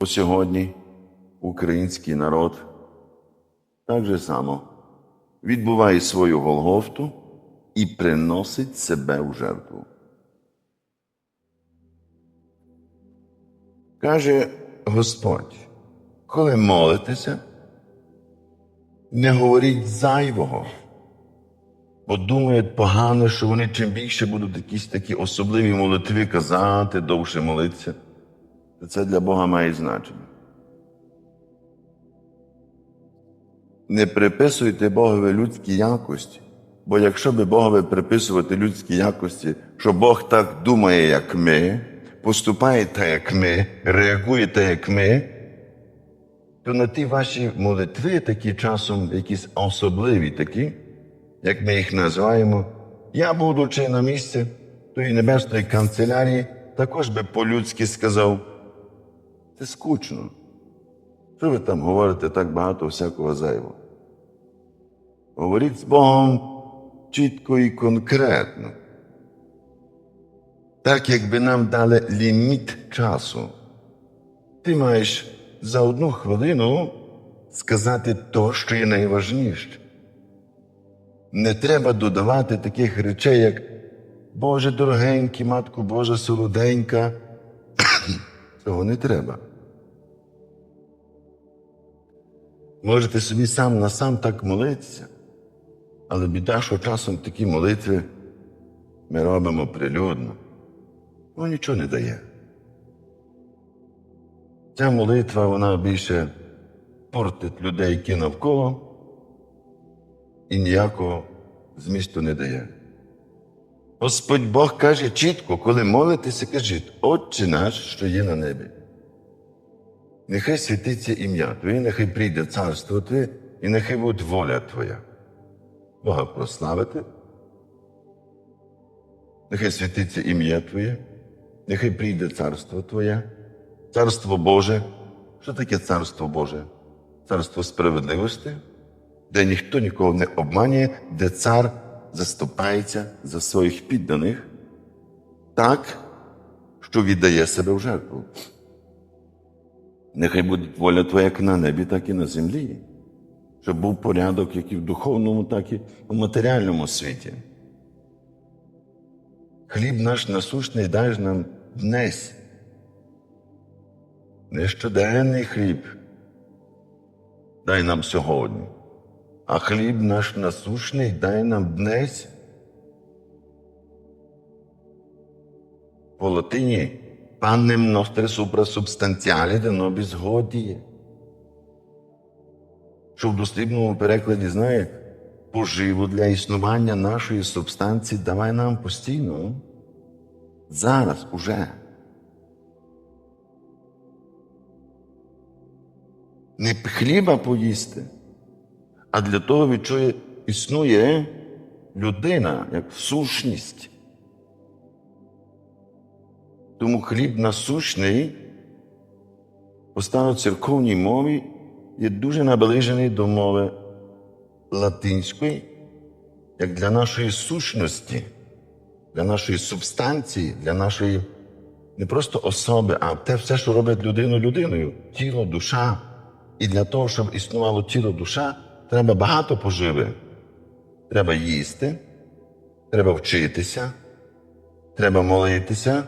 Бо сьогодні український народ так же само відбуває свою Голгофту і приносить себе в жертву. Каже Господь, коли молитеся, не говоріть зайвого, бо думають погано, що вони чим більше будуть якісь такі особливі молитви казати, довше молитися, це для Бога має значення. Не приписуйте Богові людські якості, бо якщо би Богові приписувати людські якості, що Бог так думає, як ми, поступає так, як ми, реагує так, як ми, то на ті ваші молитви такі часом якісь особливі такі, як ми їх називаємо, я, будучи на місці тої небесної канцелярії, також би по-людськи сказав, це скучно. Що ви там говорите так багато всякого зайвого? Говоріть з Богом чітко і конкретно. Так, якби нам дали ліміт часу. Ти маєш за одну хвилину сказати то, що є найважніше. Не треба додавати таких речей, як Боже дорогенький, Матко Божа солоденька. Цього не треба. Можете собі сам на сам так молитися, але біда, що часом такі молитви ми робимо прилюдно. Воно нічого не дає. Ця молитва, вона більше портить людей, які навколо, і ніякого змісту не дає. Господь Бог каже чітко, коли молитеся, кажіть, Отче наш, що є на небі. Нехай святиться ім'я Твоє, нехай прийде царство Твоє, і нехай буде воля Твоя. Бога прославити. Нехай святиться ім'я Твоє, нехай прийде царство Твоє, царство Боже. Що таке царство Боже? Царство справедливості, де ніхто нікого не обманює, де цар заступається за своїх підданих так, що віддає себе в жертву. Нехай буде воля Твоя як на небі, так і на землі, щоб був порядок як і в духовному, так і в матеріальному світі. Хліб наш насущний дай нам днесь. Не щоденний хліб дай нам сьогодні, а хліб наш насущний дай нам днесь. По латині panem nostre suprasubstantiale de nobis hodie. Що в дослідному перекладі знає, поживу для існування нашої субстанції давай нам постійно. Зараз уже. Не хліба поїсти, а для того, від чого існує людина як сущність. Тому хліб насущний у староцерковній мові є дуже наближений до мови латинської, як для нашої сущності, для нашої субстанції, для нашої не просто особи, а те все, що робить людину людиною, тіло, душа. І для того, щоб існувало тіло, душа, треба багато поживи. Треба їсти, треба вчитися, треба молитися.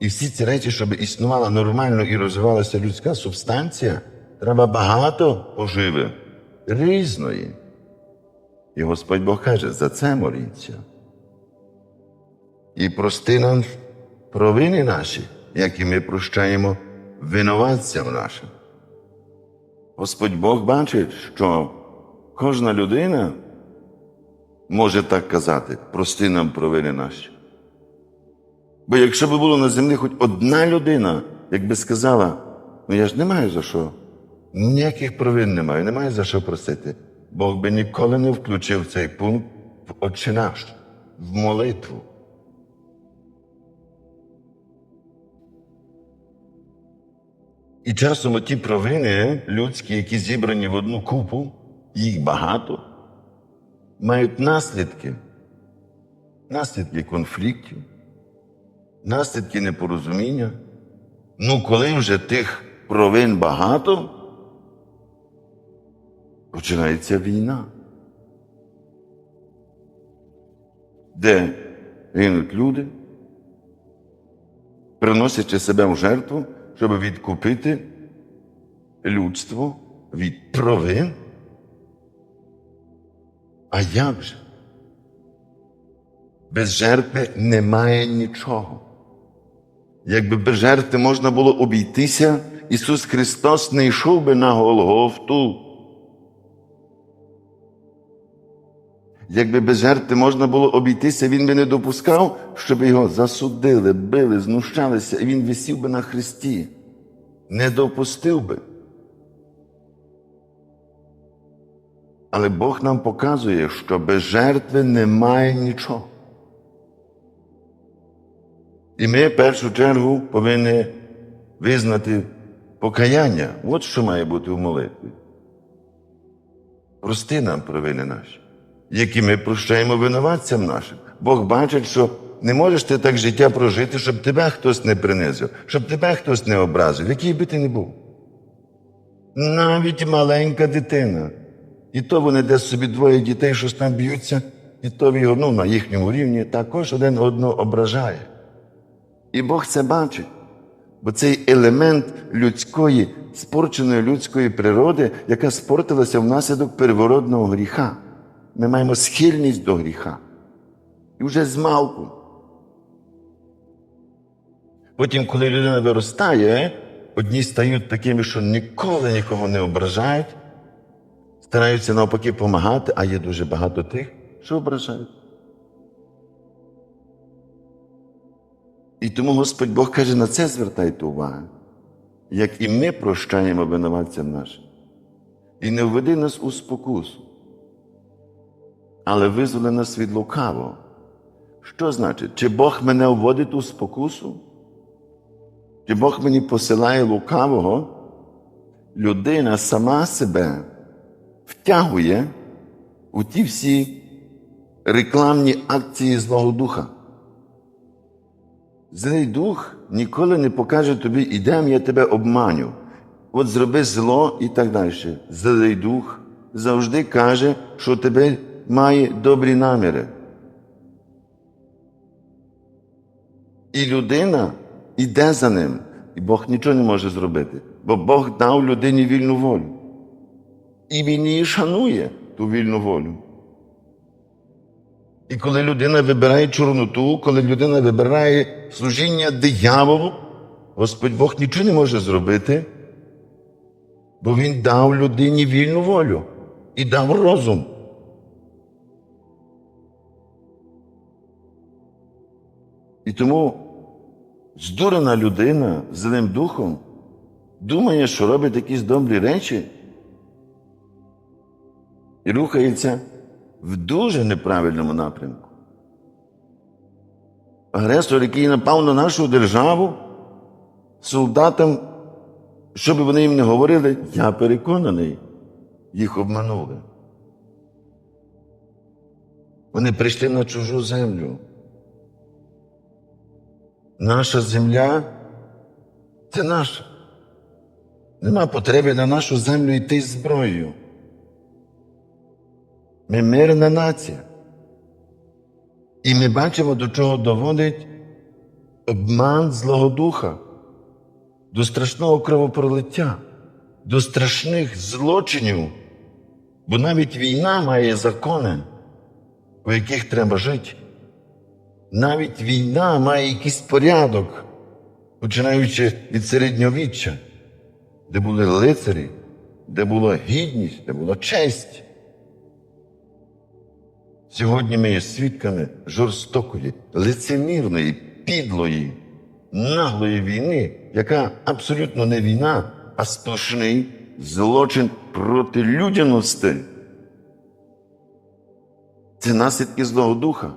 І всі ці речі, щоб існувала нормально і розвивалася людська субстанція, треба багато поживи різної. І Господь Бог каже, за це моліться. І прости нам провини наші, як і ми прощаємо винуватцям нашим. Господь Бог бачить, що кожна людина може так казати, прости нам провини наші. Бо якщо б було на землі хоч одна людина, якби сказала, ну я ж не маю за що, ніяких провин не маю, не за що просити, Бог би ніколи не включив цей пункт в Отче наш, в молитву. І часом оті провини людські, які зібрані в одну купу, їх багато, мають наслідки, наслідки конфліктів, наслідки непорозуміння. Ну, коли вже тих провин багато, починається війна. Де гинуть люди, приносячи себе в жертву, щоб відкупити людство від провин. А як же? Без жертви немає нічого. Якби без жертви можна було обійтися, Ісус Христос не йшов би на Голгофту. Якби без жертви можна було обійтися, Він би не допускав, щоб його засудили, били, знущалися, і він висів би на хресті. Не допустив би. Але Бог нам показує, що без жертви немає нічого. І ми в першу чергу повинні визнати покаяння. От що має бути в молитві. Прости нам провини наші, які ми прощаємо винуватцям нашим. Бог бачить, що не можеш ти так життя прожити, щоб тебе хтось не принизив, щоб тебе хтось не образив, який би ти не був. Навіть маленька дитина. І то вони десь собі двоє дітей, щось там б'ються, і то його ну, на їхньому рівні також один одного ображає. І Бог це бачить. Бо цей елемент людської, спорченої людської природи, яка спортилася внаслідок первородного гріха. Ми маємо схильність до гріха. І вже з малку. Потім, коли людина виростає, одні стають такими, що ніколи нікого не ображають, стараються навпаки допомагати, а є дуже багато тих, що ображають. І тому Господь Бог каже, на це звертайте увагу, як і ми прощаємо винуватцям нашим. І не введи нас у спокусу, але визволи нас від лукавого. Що значить? Чи Бог мене вводить у спокусу? Чи Бог мені посилає лукавого? Людина сама себе втягує у ті всі рекламні акції Злого Духа. Злий дух ніколи не покаже тобі, ідем, я тебе обманю. От зроби зло і так далі. Злий дух завжди каже, що тебе має добрі наміри. І людина йде за ним, і Бог нічого не може зробити, бо Бог дав людині вільну волю. І він її шанує ту вільну волю. І коли людина вибирає чорноту, коли людина вибирає служіння дияволу, Господь Бог нічого не може зробити, бо Він дав людині вільну волю і дав розум. І тому здурена людина злим духом думає, що робить якісь добрі речі і рухається в дуже неправильному напрямку. Агресор, який напав на нашу державу, солдатам, що би вони їм не говорили, я переконаний, їх обманули. Вони прийшли на чужу землю. Наша земля це наша. Нема потреби на нашу землю йти зброєю. Ми мирна нація. І ми бачимо, до чого доводить обман Злого Духа, до страшного кровопролиття, до страшних злочинів. Бо навіть війна має закони, по яких треба жити. Навіть війна має якийсь порядок, починаючи від середньовіччя, де були лицарі, де була гідність, де була честь. Сьогодні ми є свідками жорстокої, лицемірної, підлої, наглої війни, яка абсолютно не війна, а сплошний злочин проти людяності. Це наслідки Злого Духа.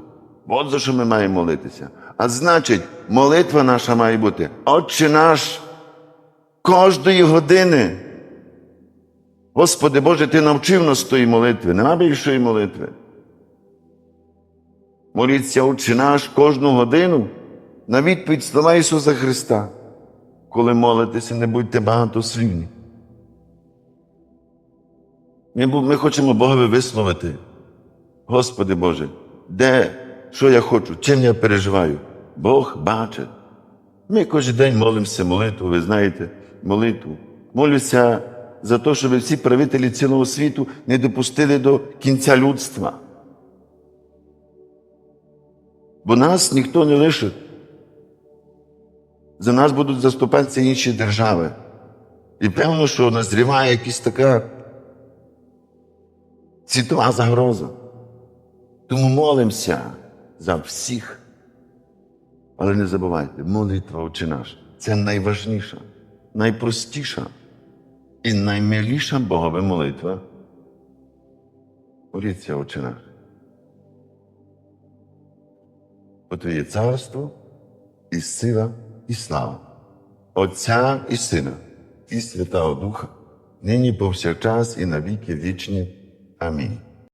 От за що ми маємо молитися. А значить, молитва наша має бути Отче наш кожної години. Господи Боже, Ти навчив нас тої молитви, нема більшої молитви. Моліться, Отче наш, кожну годину на відповідь слова Ісуса Христа. коли молитеся, не будьте багатослівні. Ми, ми хочемо Богові висловити. Господи Боже, де, що я хочу, чим я переживаю? Бог бачить. Ми кожен день молимося молитву, ви знаєте, молитву. Молюся за те, щоб всі правителі цілого світу не допустили до кінця людства. Бо нас ніхто не лишить. За нас будуть заступатися інші держави. І певно, що назріває якась така світова загроза. Тому молимося за всіх. Але не забувайте, молитва Отче наш це найважніша, найпростіша і наймиліша Богова молитва. Моліться, Отче наш. Бо Твоє царство і сила, і слава, Отця і Сина, і Святого Духа, нині повсякчас і на віки вічні. Амінь.